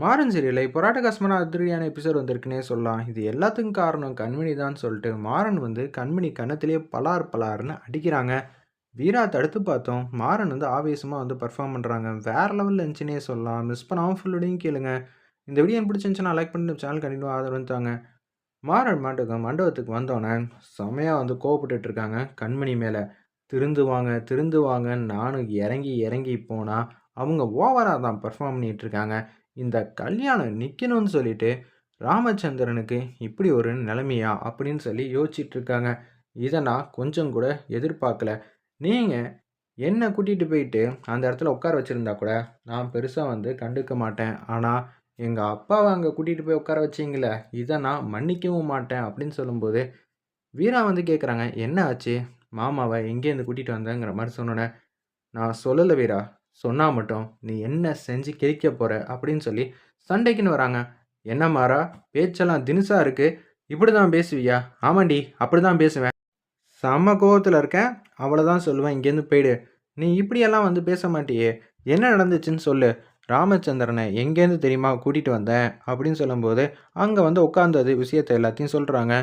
மாறன் சீரியலை பொராட்ட கஸ்மனா அதிரடியான எபிசோட் வந்திருக்குன்னே சொல்லலாம். இது எல்லாத்துக்கும் காரணம் கண்மணி தான் சொல்லிட்டு மாறன் வந்து கண்மணி கன்னத்திலேயே பலார் பலார்னு அடிக்கிறாங்க. வீரா தடுத்து பார்த்தோம். மாறன் வந்து ஆவேசமாக வந்து பெர்ஃபார்ம் பண்ணுறாங்க வேற லெவலில் இருந்துச்சுன்னே சொல்லலாம். மிஸ் பண்ணாமல் ஃபுல்லோடையும் கேளுங்க. இந்த வீடியோ எனக்கு பிடிச்சிருந்துச்சுன்னா லைக் பண்ணி சேனல் கண்டிப்பாக ஆதரவு தாங்க. மாறன் மாட்டுக்கு மண்டபத்துக்கு வந்தோன்னே செமையாக வந்து கோவப்பட்டு இருக்காங்க கண்மணி மேலே திருந்துவாங்க திருந்துவாங்க நானும் இறங்கி இறங்கி போனால் அவங்க ஓவராக தான் பெர்ஃபார்ம் பண்ணிகிட்ருக்காங்க இருக்காங்க. இந்த கல்யாணம் நிற்கணும்னு சொல்லிட்டு ராமச்சந்திரனுக்கு இப்படி ஒரு நிலைமையா அப்படின்னு சொல்லி யோசிச்சிட்ருக்காங்க இருக்காங்க. நான் கொஞ்சம் கூட எதிர்பார்க்கல. நீங்கள் என்னை கூட்டிகிட்டு போயிட்டு அந்த இடத்துல உட்கார வச்சுருந்தா கூட நான் பெருசாக வந்து கண்டுக்க மாட்டேன். ஆனால் எங்கள் அப்பாவை அங்கே கூட்டிகிட்டு போய் உட்கார வச்சிங்களே இதை நான் மன்னிக்கவும் மாட்டேன் அப்படின்னு சொல்லும்போது, வீரா வந்து கேட்குறாங்க, "என்ன ஆச்சு? மாமாவை எங்கேருந்து கூட்டிகிட்டு வந்தேங்கிற மாதிரி சொன்னோன்னே "நான் சொல்லலை வீரா. சொன்னால் மட்டும் நீ என்ன செஞ்சு கிழிக்க போகிற அப்படின்னு சொல்லி சண்டைக்குன்னு வராங்க. "என்ன மாறா பேச்செல்லாம் தினுசாக இருக்குது இப்படி தான் பேசுவியா?" "ஆமாண்டி அப்படிதான் பேசுவேன். செம்ம கோவத்தில் இருக்கேன். அவ்வளோதான் சொல்லுவேன். இங்கேருந்து போயிடு. நீ இப்படியெல்லாம் வந்து பேச மாட்டியே. என்ன நடந்துச்சுன்னு சொல்லு." ராமச்சந்திரனை எங்கேருந்து தெரியுமா கூட்டிகிட்டு வந்தேன் அப்படின்னு சொல்லும்போது, அங்கே வந்து உட்காந்தது விஷயத்த எல்லாத்தையும் சொல்கிறாங்க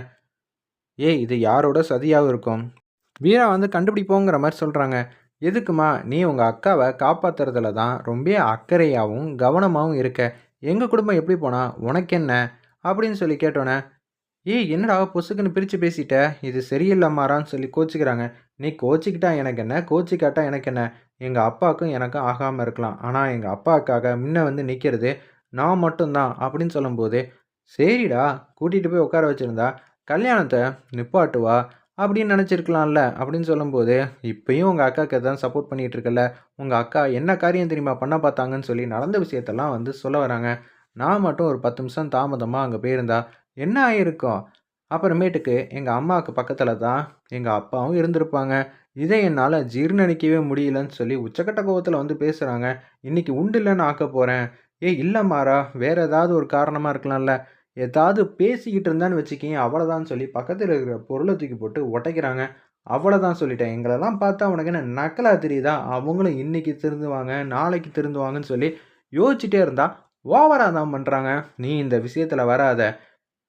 "ஏய் இது யாரோட சதியாகவும் இருக்கும். வீரா வந்து கண்டுபிடிப்போங்கிற மாதிரி சொல்கிறாங்க எதுக்குமா நீ உங்கள் அக்காவை காப்பாத்துறதுல தான் ரொம்ப அக்கறையாகவும் கவனமாகவும் இருக்க. எங்கள் குடும்பம் எப்படி போனா உனக்கென்ன?" அப்படின்னு சொல்லி கேட்டோன்னே "ஏய் என்னடா பொசுக்குன்னு பிரித்து பேசிட்ட. இது சரியில்லைம்மாறான்னு சொல்லி கோச்சிக்கிறாங்க "நீ கோச்சிக்கிட்டா எனக்கு என்ன? கோச்சிக்காட்டா எனக்கு என்ன? எங்கள் அப்பாவுக்கும் எனக்கும் ஆகாமல் இருக்கலாம். ஆனால் எங்கள் அப்பாவுக்காக முன்ன வந்து நிற்கிறது நான் மட்டும் தான்." அப்படின்னு சொல்லும்போது, "சரிடா கூட்டிகிட்டு போய் உட்கார வச்சுருந்தா கல்யாணத்தை நிப்பாட்டுவா அப்படின்னு நினச்சிருக்கலாம்ல." அப்படின்னு சொல்லும்போது, "இப்பயும் உங்கள் அக்காக்கு தான் சப்போர்ட் பண்ணிகிட்டு இருக்கல உங்கள் அக்கா என்ன காரியம் தெரியுமா பண்ண பார்த்தாங்கன்னு" சொல்லி நடந்த விஷயத்தெல்லாம் வந்து சொல்ல வராங்க. நான் மட்டும் ஒரு 10 நிமிஷம் தாமதமாக அங்கே போயிருந்தா என்ன ஆகிருக்கும் அப்புறமேட்டுக்கு எங்கள் அம்மாவுக்கு பக்கத்தில் தான் எங்கள் அப்பாவும் இருந்திருப்பாங்க. இதை என்னால் ஜீர்ணிக்கவே முடியலன்னு சொல்லி உச்சக்கட்ட கோபத்தில் வந்து பேசுகிறாங்க இன்றைக்கி உண்டு இல்லைன்னு ஆக்கப் போகிறேன் "ஏய் இல்லை மாறா. வேறு ஏதாவது ஒரு காரணமாக இருக்கலாம்ல. ஏதாவது பேசிக்கிட்டு இருந்தான்னு வச்சுக்கிங்க அவ்வளோதான் சொல்லி பக்கத்தில் இருக்கிற பொருளை தூக்கி போட்டு உடைக்கிறாங்க. "அவ்வளோதான் சொல்லிட்டேன். எங்களெல்லாம் பார்த்தா உனக்கு என்ன நக்கலா தெரியுதா? அவங்களும் இன்றைக்கி திருந்துவாங்க, நாளைக்கு திருந்துவாங்கன்னு" சொல்லி யோசிச்சுட்டே இருந்தா, ஓவராக தான் பண்ணுறாங்க "நீ இந்த விஷயத்தில் வராத.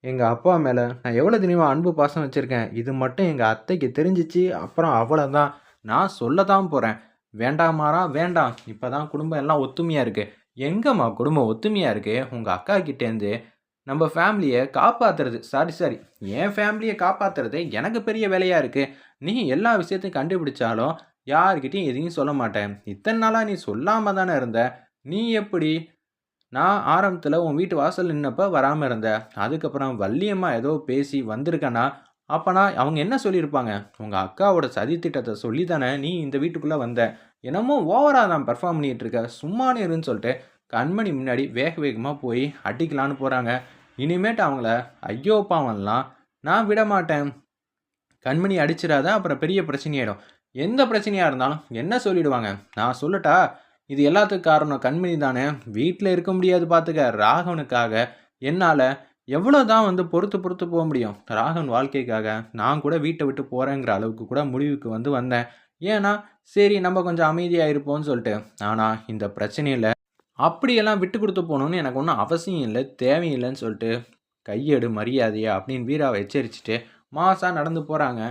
எங்கள் அப்பா மேலே நான் எவ்வளோ தெரியுமா அன்பு, பாசம் வச்சுருக்கேன் இது மட்டும் எங்கள் அத்தைக்கு தெரிஞ்சிச்சு அப்புறம் அவ்வளோதான். நான் சொல்ல தான் போகிறேன் வேண்டாமாரா வேண்டாம். இப்போ தான் குடும்பம் எல்லாம் ஒத்துமையாக இருக்குது "எங்கம்மா குடும்பம் ஒத்துமையாக இருக்குது உங்கள் அக்கா கிட்டேருந்து நம்ம ஃபேமிலியை காப்பாற்றுறது சாரி சாரி என் ஃபேமிலியை காப்பாற்றுறது எனக்கு பெரிய வேலையாக இருக்குது நீ எல்லா விஷயத்தையும் கண்டுபிடிச்சாலும் யார்கிட்டையும் எதையும் சொல்ல மாட்டேன் இத்தனை நாளாக நீ சொல்லாமல் தானே இருந்த. நீ எப்படி நான் ஆரம்பத்தில் உன் வீட்டு வாசல் நின்னப்போ வராமல் இருந்த. அதுக்கப்புறம் வள்ளியம்மா ஏதோ பேசி வந்திருக்கேன்னா அப்போனா அவங்க என்ன சொல்லியிருப்பாங்க? உங்கள் அக்காவோட சதி திட்டத்தை சொல்லி தானே நீ இந்த வீட்டுக்குள்ளே வந்த. என்னமோ ஓவராக தான் பெர்ஃபார்ம் பண்ணிகிட்ருக்க இருக்க. சும்மானு இருன்னு சொல்லிட்டு கண்மணி முன்னாடி வேக வேகமாக போய் அடிக்கலான்னு போகிறாங்க இனிமேட்டு அவங்கள ஐயோ பாவம்லாம் நான் விட மாட்டேன் கண்மணி அடிச்சிடாத அப்புறம் பெரிய பிரச்சனையாயிடும். எந்த பிரச்சனையாக இருந்தாலும் என்ன சொல்லிடுவாங்க. நான் சொல்லட்டா? இது எல்லாத்துக்கும் காரணம் கண்மணி தானே. வீட்டில் இருக்க முடியாது பார்த்துக்க. ராகவனுக்காக என்னால் எவ்வளோ தான் வந்து பொறுத்து பொறுத்து போக முடியும். ராகவன் வாழ்க்கைக்காக நான் கூட வீட்டை விட்டு போகிறேங்கிற அளவுக்கு கூட முடிவுக்கு வந்து வந்தேன். ஏன்னா, சரி நம்ம கொஞ்சம் அமைதியாக இருப்போம்னு சொல்லிட்டு. ஆனால் இந்த பிரச்சனையில் அப்படியெல்லாம் விட்டு கொடுத்து போணும்னு எனக்கு ஒன்றும் அவசியம் இல்லை தேவையில்லைன்னு சொல்லிட்டு, "கையெடு மரியாதையா" அப்படின்னு வீராவை எச்சரிச்சுட்டு மாசாக நடந்து போகிறாங்க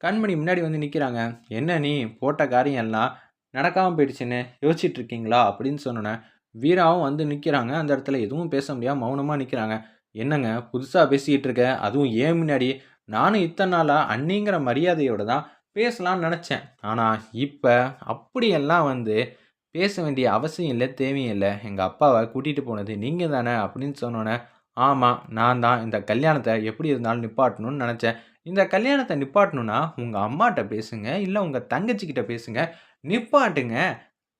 கண்மணி முன்னாடி வந்து நிற்கிறாங்க "என்ன நீ போட்ட காரியம் எல்லாம் நடக்காமல் போயிடுச்சுன்னு யோசிச்சுட்டு இருக்கீங்களா?" அப்படின்னு சொன்னோன்னே வீராவும் வந்து நிற்கிறாங்க அந்த இடத்துல எதுவும் பேச முடியாமல் மௌனமாக நிற்கிறாங்க "என்னங்க புதுசாக பேசிக்கிட்டு இருக்க? அதுவும் ஏன் முன்னாடி? நானும் இத்தனை நாளாக அன்னிங்கிற மரியாதையோட தான் பேசலாம்னு நினச்சேன் ஆனால் இப்போ அப்படியெல்லாம் வந்து பேச வேண்டிய அவசியம் இல்லை தேவையும் எங்கள் அப்பாவை கூட்டிகிட்டு போனது நீங்கள் தானே." அப்படின்னு சொன்னோன்னே ஆமாம் நான் தான். இந்த கல்யாணத்தை எப்படி இருந்தாலும் நிப்பாட்டணும்னு நினச்சேன் இந்த கல்யாணத்தை நிப்பாட்டணுன்னா உங்கள் அம்மாட்ட பேசுங்க, இல்லை உங்கள் தங்கச்சிக்கிட்ட பேசுங்க. நிப்பாட்டுங்க.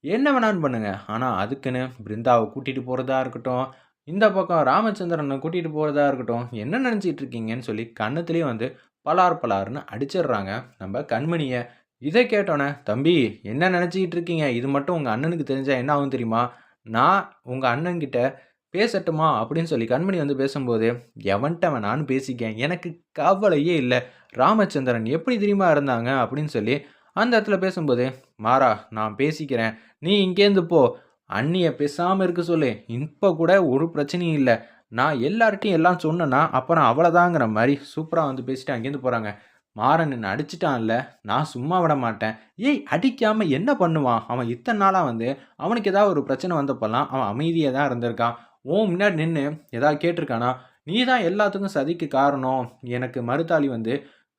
என்ன வேணாலும் பண்ணுங்க. ஆனால் அதுக்குன்னு பிருந்தாவை கூட்டிகிட்டு போகிறதா இருக்கட்டும், இந்த பக்கம் ராமச்சந்திரனை கூட்டிகிட்டு போகிறதா இருக்கட்டும், என்ன நினச்சிட்டு இருக்கீங்கன்னு" சொல்லி கன்னத்திலேயே வந்து பலார் பலார்ன்னு அடிச்சிடுறாங்க நம்ம கண்மணியை இதை கேட்டோனே, "தம்பி என்ன நினச்சிக்கிட்டு இருக்கீங்க? இது மட்டும் உங்கள் அண்ணனுக்கு தெரிஞ்சால் என்ன ஆகும் தெரியுமா? நான் உங்கள் அண்ணன்கிட்ட பேசட்டுமா?" அப்படின்னு சொல்லி கண்மணி வந்து பேசும்போது, "எவன்ட்ட நானும் பேசிக்கேன் எனக்கு கவலையே இல்லை ராமச்சந்திரன் எப்படி தெரியுமா இருந்தாங்க?" அப்படின்னு சொல்லி அந்த இடத்துல பேசும்போது, "மாறா நான் பேசிக்கிறேன். நீ இங்கேருந்து போ. அண்ணியை பேசாமல் இருக்க சொல்லு இப்போ கூட ஒரு பிரச்சனையும் இல்லை நான் எல்லார்ட்டையும் எல்லாம் சொன்னேன்னா அப்புறம் அவ்வளோதாங்கிற மாதிரி சூப்பராக வந்து பேசிட்டு அங்கேருந்து போகிறாங்க மாறன் என்ன அடிச்சிட்டான்ல நான் சும்மா விட மாட்டேன். ஏய் அடிக்காமல் என்ன பண்ணுவான்? அவன் இத்தனை நாளாக வந்து அவனுக்கு ஏதாவது ஒரு பிரச்சனை வந்தப்பெல்லாம் அவன் அமைதியாக தான் இருந்திருக்கான். ஓ முன்னாடி நின்று ஏதாவது கேட்டிருக்கானா? நீ தான் எல்லாத்துக்கும் சதிக்கு காரணம். எனக்கு மறுத்தாளி வந்து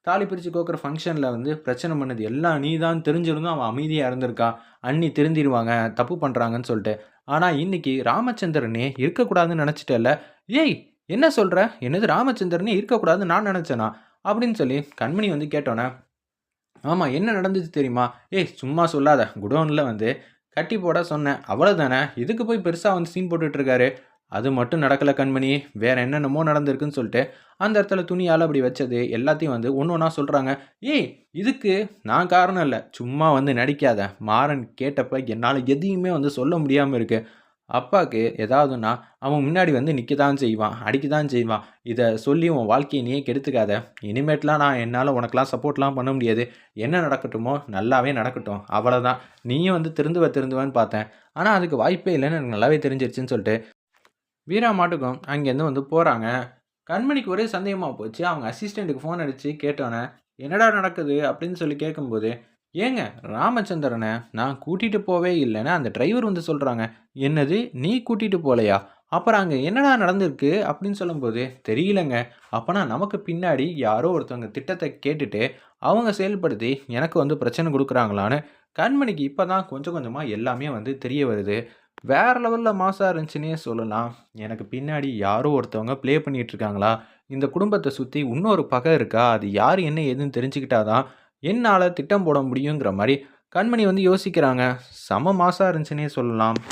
தாலி பிரித்து கோக்குற ஃபங்க்ஷனில் வந்து பிரச்சனை பண்ணது எல்லாம் நீ தான் தெரிஞ்சிருந்தும் அவன் அமைதியாக இருந்திருக்கான் அண்ணி திருந்திடுவாங்க தப்பு பண்ணுறாங்கன்னு சொல்லிட்டு. ஆனால் இன்னைக்கு ராமச்சந்திரனே இருக்கக்கூடாதுன்னு நினச்சிட்டல ஏய் என்ன சொல்கிற என்னது ராமச்சந்திரனே இருக்கக்கூடாதுன்னு நான் நினச்சேனா? அப்படின்னு சொல்லி கண்மணி வந்து கேட்டோன்னே ஆமாம் என்ன நடந்துச்சு தெரியுமா? ஏய் சும்மா சொல்லாத. குடோனில் வந்து கட்டி போட சொன்னேன் அவ்வளோதானே இதுக்கு போய் பெருசாக வந்து சீன் போட்டுட்ருக்காரு? அது மட்டும் நடக்கலை கண்மணி. வேறு என்னென்னமோ நடந்திருக்குன்னு சொல்லிட்டு அந்த இடத்துல துணியால் அப்படி வச்சது எல்லாத்தையும் வந்து ஒன்று ஒன்றா சொல்கிறாங்க ஏய் இதுக்கு நான் காரணம் இல்லை. சும்மா வந்து நடிக்காத. மாறன் கேட்டப்ப என்னால் எதையுமே வந்து சொல்ல முடியாமல் இருக்குது அப்பாவுக்கு ஏதாவதுன்னா அவன் முன்னாடி வந்து நிற்க தான் செய்வான் அடிக்க தான் செய்வான். இதை சொல்லி உன் வாழ்க்கையை நீயே கெடுத்துக்காத. இனிமேட்லாம் நான் என்னால் உனக்கெலாம் சப்போர்ட்லாம் பண்ண முடியாது. என்ன நடக்கட்டுமோ நல்லாவே நடக்கட்டும். அவ்வளோதான் நீயும் வந்து திருந்துவ திருந்துவேன்னு பார்த்தேன். ஆனால் அதுக்கு வாய்ப்பே இல்லைன்னு எனக்கு நல்லாவே தெரிஞ்சிருச்சுன்னு சொல்லிட்டு வீரா மாட்டுக்கும் அங்கேருந்து வந்து போகிறாங்க கண்மணிக்கு ஒரே சந்தேகமாக போச்சு. அவங்க அசிஸ்டண்ட்டுக்கு ஃபோன் அடித்து கேட்டோன்னே என்னடா நடக்குது? அப்படின்னு சொல்லி கேட்கும்போது ஏங்க ராமச்சந்திரனை நான் கூட்டிகிட்டு போவே இல்லைன்னு அந்த டிரைவர் வந்து சொல்கிறாங்க என்னது நீ கூட்டிகிட்டு போகலையா அப்புறம் அங்கே என்னடா நடந்திருக்கு அப்படின்னு சொல்லும்போது தெரியலங்க. அப்போனா நமக்கு பின்னாடி யாரோ ஒருத்தவங்க திட்டத்தை கேட்டுட்டு அவங்க செயல்படுத்தி எனக்கு வந்து பிரச்சனை கொடுக்குறாங்களான்னு கண்மணிக்கு இப்போ தான் கொஞ்சம் கொஞ்சமாக எல்லாமே வந்து தெரிய வருது. வேறு லெவலில் மாசாக இருந்துச்சுன்னே சொல்லலாம். எனக்கு பின்னாடி யாரோ ஒருத்தவங்க ப்ளே பண்ணிகிட்ருக்காங்களா இந்த குடும்பத்தை சுற்றி இன்னொரு பகை இருக்கா? அது யார் என்ன ஏதுன்னு தெரிஞ்சுக்கிட்டாதான் என்னால் திட்டம் போட முடியுங்கிற மாதிரி கண்மணி வந்து யோசிக்கிறாங்க. செம மாசாக இருந்துச்சுன்னே சொல்லலாம்.